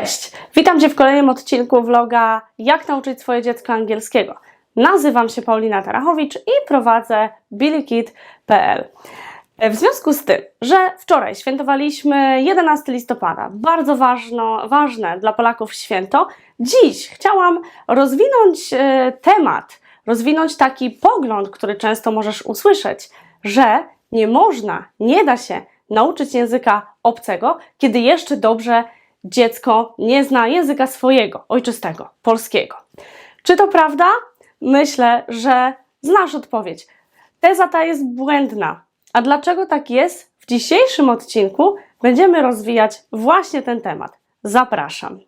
Cześć, witam Cię w kolejnym odcinku vloga Jak nauczyć swoje dziecko angielskiego. Nazywam się Paulina Tarachowicz i prowadzę billykid.pl. W związku z tym, że wczoraj świętowaliśmy 11 listopada, bardzo ważno, ważne dla Polaków święto, dziś chciałam rozwinąć e, temat, rozwinąć taki pogląd, który często możesz usłyszeć, że nie można, nie da się nauczyć języka obcego, kiedy jeszcze dobrze dziecko nie zna języka swojego, ojczystego, polskiego. Czy to prawda? Myślę, że znasz odpowiedź. Teza ta jest błędna. A dlaczego tak jest? W dzisiejszym odcinku będziemy rozwijać właśnie ten temat. Zapraszam.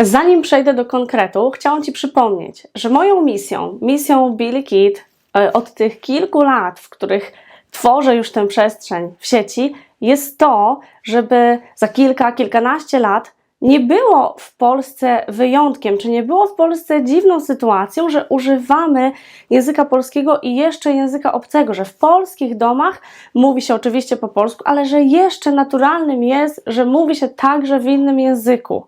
Zanim przejdę do konkretu, chciałam Ci przypomnieć, że moją misją, misją Billy Kid e, od tych kilku lat, w których tworzę już tę przestrzeń w sieci, jest to, żeby za kilka, kilkanaście lat nie było w Polsce wyjątkiem, czy nie było w Polsce dziwną sytuacją, że używamy języka polskiego i jeszcze języka obcego, że w polskich domach mówi się oczywiście po polsku, ale że jeszcze naturalnym jest, że mówi się także w innym języku.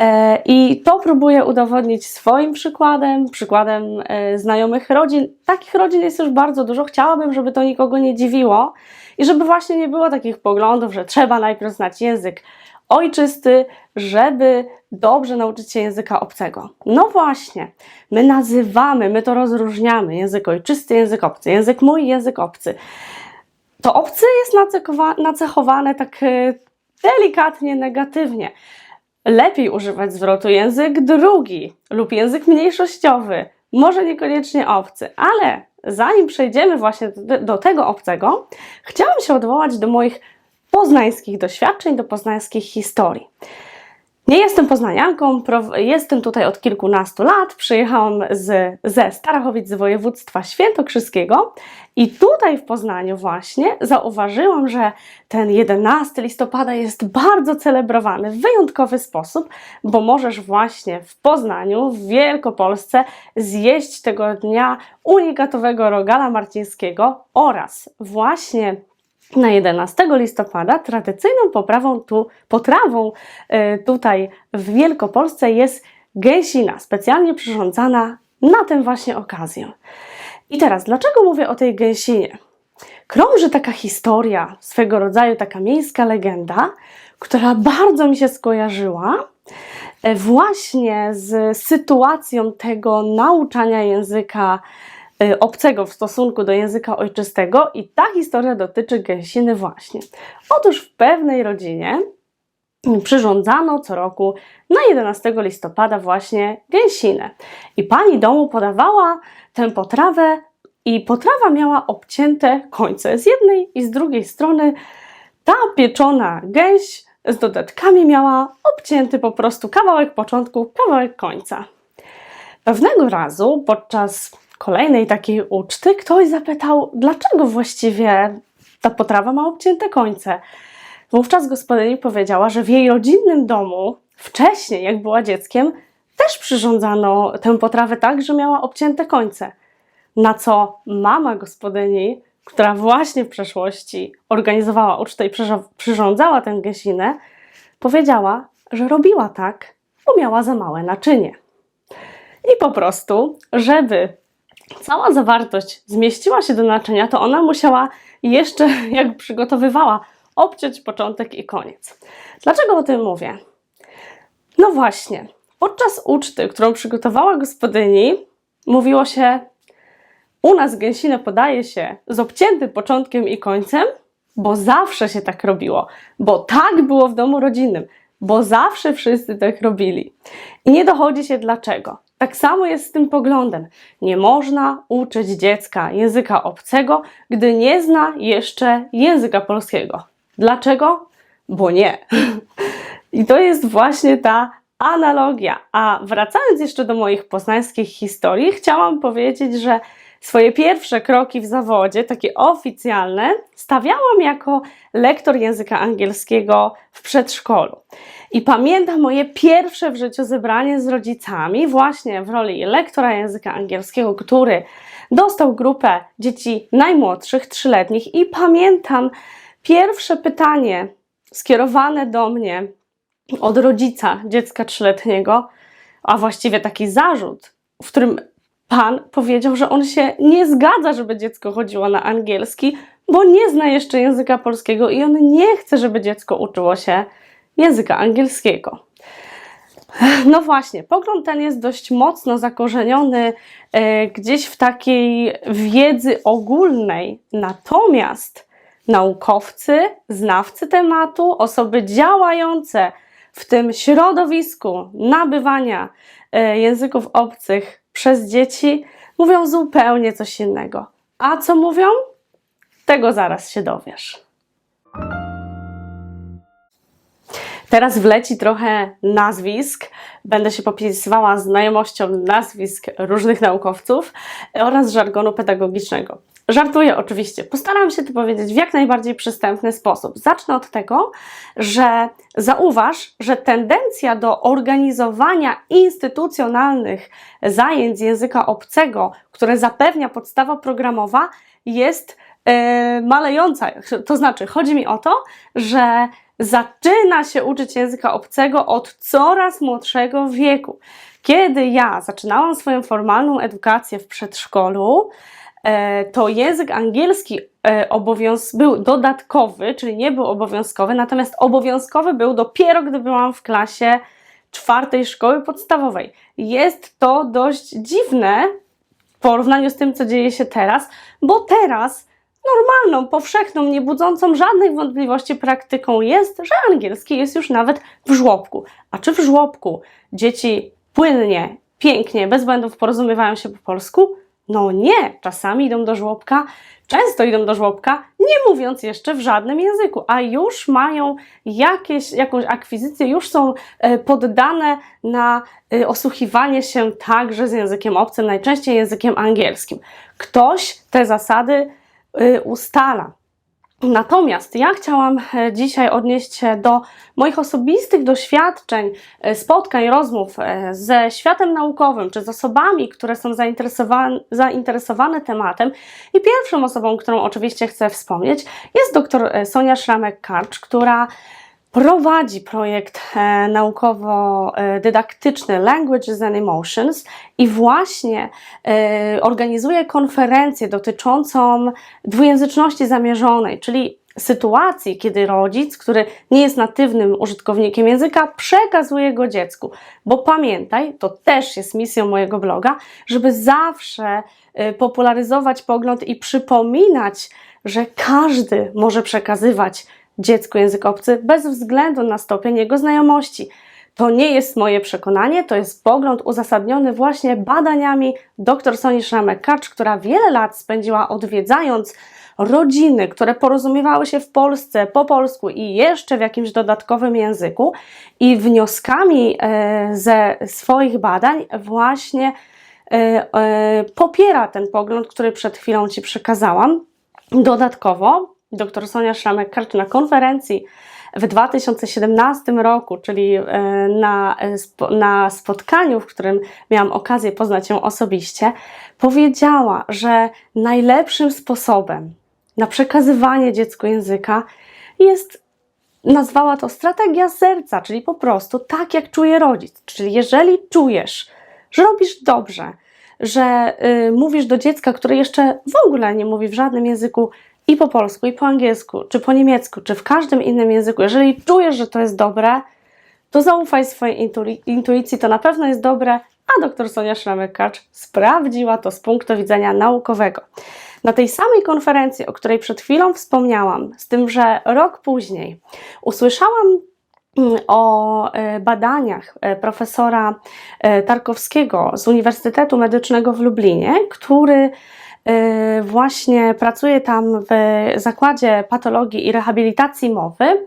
E, I to próbuję udowodnić swoim przykładem, przykładem e, znajomych rodzin. Takich rodzin jest już bardzo dużo. Chciałabym, żeby to nikogo nie dziwiło i żeby właśnie nie było takich poglądów, że trzeba najpierw znać język ojczysty, żeby dobrze nauczyć się języka obcego. No właśnie, my nazywamy, my to rozróżniamy język ojczysty, język obcy, język mój, język obcy. To obcy jest nacechowane tak e, delikatnie negatywnie lepiej używać zwrotu język drugi lub język mniejszościowy, może niekoniecznie obcy, ale zanim przejdziemy właśnie do, tego obcego, chciałam się odwołać do moich poznańskich doświadczeń, do poznańskich historii. Nie jestem poznanianką, jestem tutaj od kilkunastu lat. Przyjechałam z, ze Starachowic z województwa świętokrzyskiego i tutaj w Poznaniu właśnie zauważyłam, że ten 11 listopada jest bardzo celebrowany w wyjątkowy sposób, bo możesz właśnie w Poznaniu, w Wielkopolsce zjeść tego dnia unikatowego rogala marcińskiego oraz właśnie na 11 listopada tradycyjną poprawą tu, potrawą y, tutaj w Wielkopolsce jest gęsina, specjalnie przyrządzana na tę właśnie okazję. I teraz, dlaczego mówię o tej gęsinie? Krąży taka historia, swego rodzaju taka miejska legenda, która bardzo mi się skojarzyła e, właśnie z sytuacją tego nauczania języka obcego w stosunku do języka ojczystego i ta historia dotyczy gęsiny właśnie. Otóż w pewnej rodzinie przyrządzano co roku na 11 listopada właśnie gęsinę. I pani domu podawała tę potrawę i potrawa miała obcięte końce z jednej i z drugiej strony. Ta pieczona gęś z dodatkami miała obcięty po prostu kawałek początku, kawałek końca. Pewnego razu podczas kolejnej takiej uczty ktoś zapytał, dlaczego właściwie ta potrawa ma obcięte końce. Wówczas gospodyni powiedziała, że w jej rodzinnym domu wcześniej, jak była dzieckiem, też przyrządzano tę potrawę tak, że miała obcięte końce. Na co mama gospodyni, która właśnie w przeszłości organizowała ucztę i przyrządzała tę gęsinę, powiedziała, że robiła tak, bo miała za małe naczynie. I po prostu, żeby cała zawartość zmieściła się do naczynia, to ona musiała jeszcze, jak przygotowywała, obciąć początek i koniec. Dlaczego o tym mówię? No właśnie, podczas uczty, którą przygotowała gospodyni, mówiło się: U nas gęsinę podaje się z obciętym początkiem i końcem, bo zawsze się tak robiło, bo tak było w domu rodzinnym, bo zawsze wszyscy tak robili. I nie dochodzi się dlaczego. Tak samo jest z tym poglądem. Nie można uczyć dziecka języka obcego, gdy nie zna jeszcze języka polskiego. Dlaczego? Bo nie. I to jest właśnie ta analogia. A wracając jeszcze do moich poznańskich historii, chciałam powiedzieć, że swoje pierwsze kroki w zawodzie, takie oficjalne, stawiałam jako lektor języka angielskiego w przedszkolu. I pamiętam moje pierwsze w życiu zebranie z rodzicami, właśnie w roli lektora języka angielskiego, który dostał grupę dzieci najmłodszych, trzyletnich, i pamiętam pierwsze pytanie skierowane do mnie od rodzica dziecka trzyletniego, a właściwie taki zarzut, w którym pan powiedział, że on się nie zgadza, żeby dziecko chodziło na angielski, bo nie zna jeszcze języka polskiego i on nie chce, żeby dziecko uczyło się języka angielskiego. No właśnie, pogląd ten jest dość mocno zakorzeniony e, gdzieś w takiej wiedzy ogólnej, natomiast naukowcy, znawcy tematu, osoby działające w tym środowisku nabywania e, języków obcych przez dzieci mówią zupełnie coś innego. A co mówią? Tego zaraz się dowiesz. Teraz wleci trochę nazwisk. Będę się popisywała znajomością nazwisk różnych naukowców oraz żargonu pedagogicznego. Żartuję oczywiście. Postaram się to powiedzieć w jak najbardziej przystępny sposób. Zacznę od tego, że zauważ, że tendencja do organizowania instytucjonalnych zajęć języka obcego, które zapewnia podstawa programowa, jest e, malejąca. To znaczy, chodzi mi o to, że zaczyna się uczyć języka obcego od coraz młodszego wieku. Kiedy ja zaczynałam swoją formalną edukację w przedszkolu, to język angielski e, obowiąz był dodatkowy, czyli nie był obowiązkowy, natomiast obowiązkowy był dopiero gdy byłam w klasie czwartej szkoły podstawowej. Jest to dość dziwne w porównaniu z tym, co dzieje się teraz, bo teraz normalną, powszechną, nie budzącą żadnych wątpliwości praktyką jest, że angielski jest już nawet w żłobku. A czy w żłobku dzieci płynnie, pięknie, bez błędów porozumiewają się po polsku? No nie, czasami idą do żłobka, często idą do żłobka, nie mówiąc jeszcze w żadnym języku, a już mają jakieś, jakąś akwizycję, już są e, poddane na e, osłuchiwanie się także z językiem obcym, najczęściej językiem angielskim. Ktoś te zasady Y, ustala. Natomiast ja chciałam e, dzisiaj odnieść się do moich osobistych doświadczeń, e, spotkań, rozmów e, ze światem naukowym, czy z osobami, które są zainteresowane, zainteresowane tematem. I pierwszą osobą, którą oczywiście chcę wspomnieć, jest dr Sonia Szramek-Karcz, która prowadzi projekt e, naukowo-dydaktyczny Languages and Emotions i właśnie e, organizuje konferencję dotyczącą dwujęzyczności zamierzonej, czyli sytuacji, kiedy rodzic, który nie jest natywnym użytkownikiem języka, przekazuje go dziecku. Bo pamiętaj, to też jest misją mojego bloga, żeby zawsze e, popularyzować pogląd i przypominać, że każdy może przekazywać dziecku język obcy bez względu na stopień jego znajomości. To nie jest moje przekonanie, to jest pogląd uzasadniony właśnie badaniami dr Soni Szramek-Kacz, która wiele lat spędziła odwiedzając rodziny, które porozumiewały się w Polsce po polsku i jeszcze w jakimś dodatkowym języku i wnioskami e, ze swoich badań właśnie e, e, popiera ten pogląd, który przed chwilą Ci przekazałam. Dodatkowo dr Sonia Szramek-Karcz na konferencji w 2017 roku, czyli e, na, e, na spotkaniu, w którym miałam okazję poznać ją osobiście, powiedziała, że najlepszym sposobem na przekazywanie dziecku języka jest, nazwała to strategia serca, czyli po prostu tak, jak czuje rodzic. Czyli jeżeli czujesz, że robisz dobrze, że y, mówisz do dziecka, które jeszcze w ogóle nie mówi w żadnym języku, i po polsku, i po angielsku, czy po niemiecku, czy w każdym innym języku, jeżeli czujesz, że to jest dobre, to zaufaj swojej intuicji, to na pewno jest dobre, a dr Sonia Szramek-Kacz sprawdziła to z punktu widzenia naukowego. Na tej samej konferencji, o której przed chwilą wspomniałam, z tym, że rok później usłyszałam mm, o e, badaniach e, profesora e, Tarkowskiego z Uniwersytetu Medycznego w Lublinie, który właśnie pracuję tam w zakładzie patologii i rehabilitacji mowy,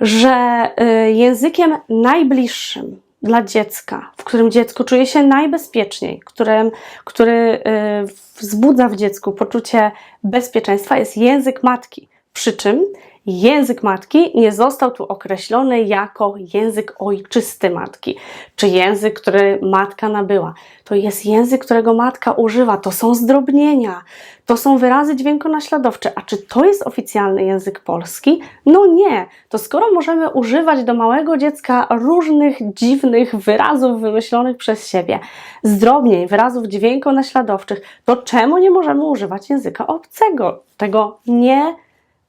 że y, językiem najbliższym dla dziecka, w którym dziecko czuje się najbezpieczniej, którym, który y, wzbudza w dziecku poczucie bezpieczeństwa, jest język matki. Przy czym język matki nie został tu określony jako język ojczysty matki, czy język, który matka nabyła. To jest język, którego matka używa, to są zdrobnienia, to są wyrazy dźwiękonaśladowcze. A czy to jest oficjalny język polski? No nie. To skoro możemy używać do małego dziecka różnych dziwnych wyrazów wymyślonych przez siebie, zdrobnień, wyrazów dźwiękonaśladowczych, to czemu nie możemy używać języka obcego, tego nie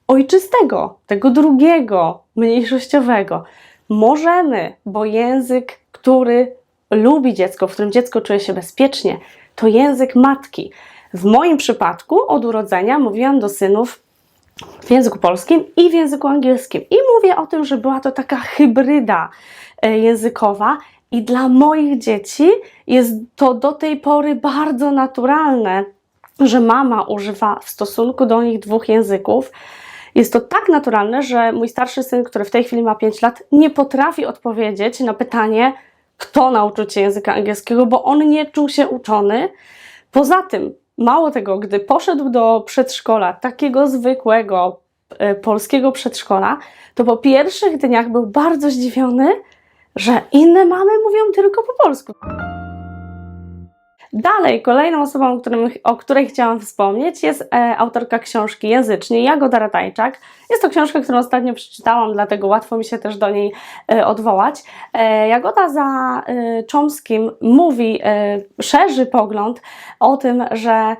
ojczystego, tego drugiego, mniejszościowego. Możemy, bo język, który lubi dziecko, w którym dziecko czuje się bezpiecznie, to język matki. W moim przypadku od urodzenia mówiłam do synów w języku polskim i w języku angielskim. I mówię o tym, że była to taka hybryda e, językowa, i dla moich dzieci jest to do tej pory bardzo naturalne, że mama używa w stosunku do nich dwóch języków. Jest to tak naturalne, że mój starszy syn, który w tej chwili ma 5 lat, nie potrafi odpowiedzieć na pytanie, kto nauczył cię języka angielskiego, bo on nie czuł się uczony. Poza tym, mało tego, gdy poszedł do przedszkola, takiego zwykłego e, polskiego przedszkola, to po pierwszych dniach był bardzo zdziwiony, że inne mamy mówią tylko po polsku. Dalej, kolejną osobą, o, którym, o której chciałam wspomnieć, jest e, autorka książki Języcznie, Jagoda Ratajczak. Jest to książka, którą ostatnio przeczytałam, dlatego łatwo mi się też do niej e, odwołać. E, Jagoda za e, mówi, e, szerzy pogląd o tym, że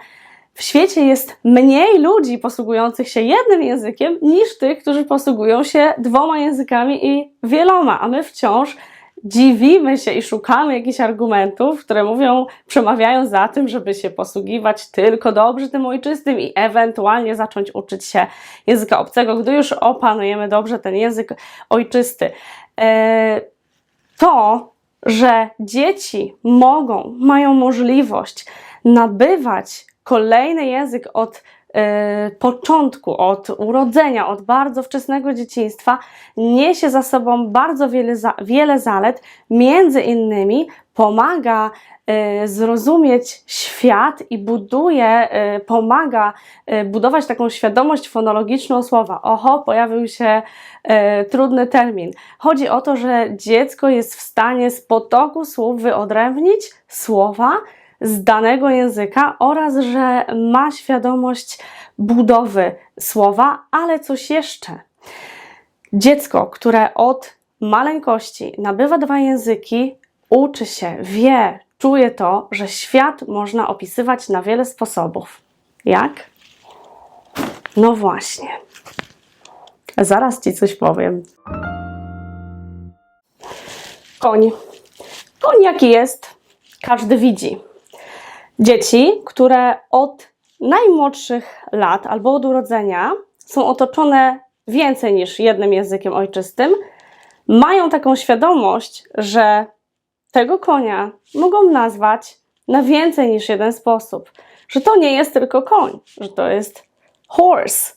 w świecie jest mniej ludzi posługujących się jednym językiem niż tych, którzy posługują się dwoma językami i wieloma, a my wciąż dziwimy się i szukamy jakichś argumentów, które mówią, przemawiają za tym, żeby się posługiwać tylko dobrze tym ojczystym i ewentualnie zacząć uczyć się języka obcego, gdy już opanujemy dobrze ten język ojczysty. E, to, że dzieci mogą, mają możliwość nabywać kolejny język od początku, od urodzenia, od bardzo wczesnego dzieciństwa, niesie za sobą bardzo wiele, za, wiele zalet, między innymi pomaga e, zrozumieć świat i buduje, e, pomaga budować taką świadomość fonologiczną słowa. Oho, pojawił się trudny termin. Chodzi o to, że dziecko jest w stanie z potoku słów wyodrębnić słowa, z danego języka oraz że ma świadomość budowy słowa, ale coś jeszcze. Dziecko, które od maleńkości nabywa dwa języki, uczy się, wie, czuje to, że świat można opisywać na wiele sposobów. Jak? No właśnie. Zaraz ci coś powiem. Koń. Koń jaki jest, każdy widzi. Dzieci, które od najmłodszych lat albo od urodzenia są otoczone więcej niż jednym językiem ojczystym, mają taką świadomość, że tego konia mogą nazwać na więcej niż jeden sposób. Że to nie jest tylko koń, że to jest horse.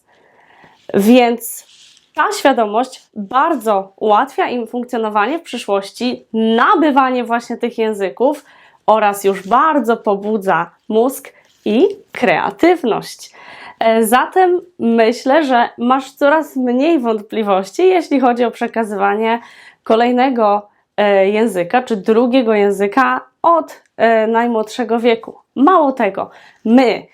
Więc ta świadomość bardzo ułatwia im funkcjonowanie w przyszłości, nabywanie właśnie tych języków oraz już bardzo pobudza mózg i kreatywność. E, zatem myślę, że masz coraz mniej wątpliwości, jeśli chodzi o przekazywanie kolejnego e, języka czy drugiego języka od e, najmłodszego wieku. Mało tego, my,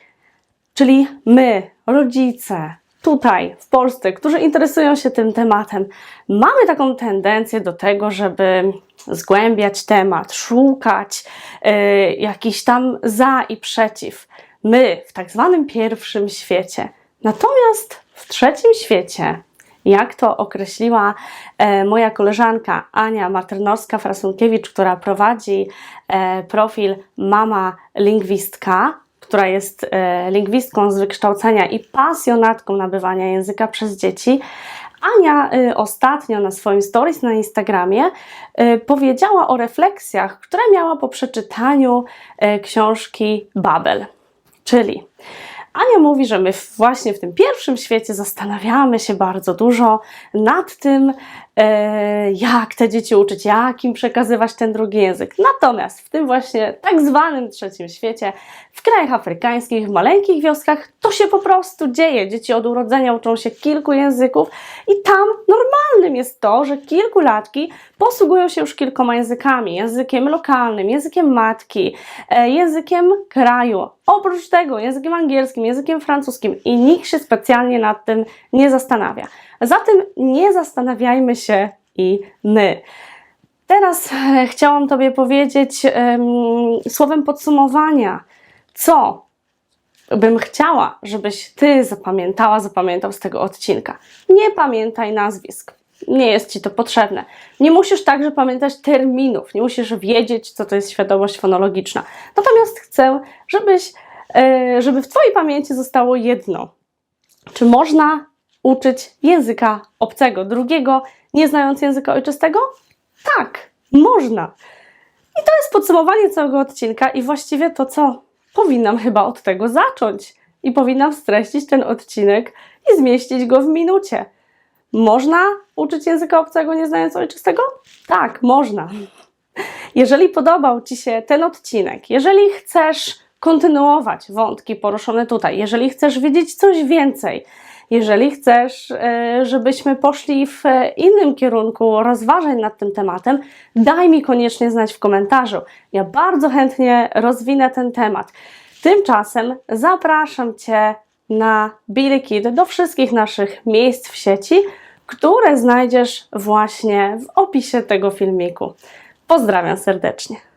czyli my, rodzice, tutaj w Polsce, którzy interesują się tym tematem, mamy taką tendencję do tego, żeby zgłębiać temat, szukać y, jakiś tam za i przeciw. My w tak zwanym pierwszym świecie. Natomiast w trzecim świecie, jak to określiła e, moja koleżanka Ania Martynowska-Frasunkiewicz, która prowadzi e, profil Mama Lingwistka, która jest e, lingwistką z wykształcenia i pasjonatką nabywania języka przez dzieci, Ania y, ostatnio na swoim stories na Instagramie y, powiedziała o refleksjach, które miała po przeczytaniu książki Babel. Czyli Ania mówi, że my właśnie w tym pierwszym świecie zastanawiamy się bardzo dużo nad tym, e, jak te dzieci uczyć, jak im przekazywać ten drugi język. Natomiast w tym właśnie tak zwanym trzecim świecie, w krajach afrykańskich, w maleńkich wioskach, to się po prostu dzieje. Dzieci od urodzenia uczą się kilku języków i tam normalnym jest to, że kilkulatki posługują się już kilkoma językami. Językiem lokalnym, językiem matki, e, językiem kraju. Oprócz tego językiem angielskim, językiem francuskim i nikt się specjalnie nad tym nie zastanawia. Zatem nie zastanawiajmy się i my. Teraz e, chciałam Tobie powiedzieć em, słowem podsumowania, co bym chciała, żebyś Ty zapamiętała, zapamiętał z tego odcinka. Nie pamiętaj nazwisk. Nie jest Ci to potrzebne. Nie musisz także pamiętać terminów, nie musisz wiedzieć, co to jest świadomość fonologiczna. Natomiast chcę, żebyś, e, żeby w Twojej pamięci zostało jedno. Czy można uczyć języka obcego, drugiego, nie znając języka ojczystego? Tak, można. I to jest podsumowanie całego odcinka i właściwie to, co powinnam chyba od tego zacząć. I powinnam streścić ten odcinek i zmieścić go w minucie. Można uczyć języka obcego, nie znając ojczystego? Tak, można. Jeżeli podobał Ci się ten odcinek, jeżeli chcesz kontynuować wątki poruszone tutaj, jeżeli chcesz wiedzieć coś więcej, jeżeli chcesz, e, żebyśmy poszli w innym kierunku rozważań nad tym tematem, daj mi koniecznie znać w komentarzu. Ja bardzo chętnie rozwinę ten temat. Tymczasem zapraszam Cię na Billy Kid do wszystkich naszych miejsc w sieci, które znajdziesz właśnie w opisie tego filmiku. Pozdrawiam serdecznie.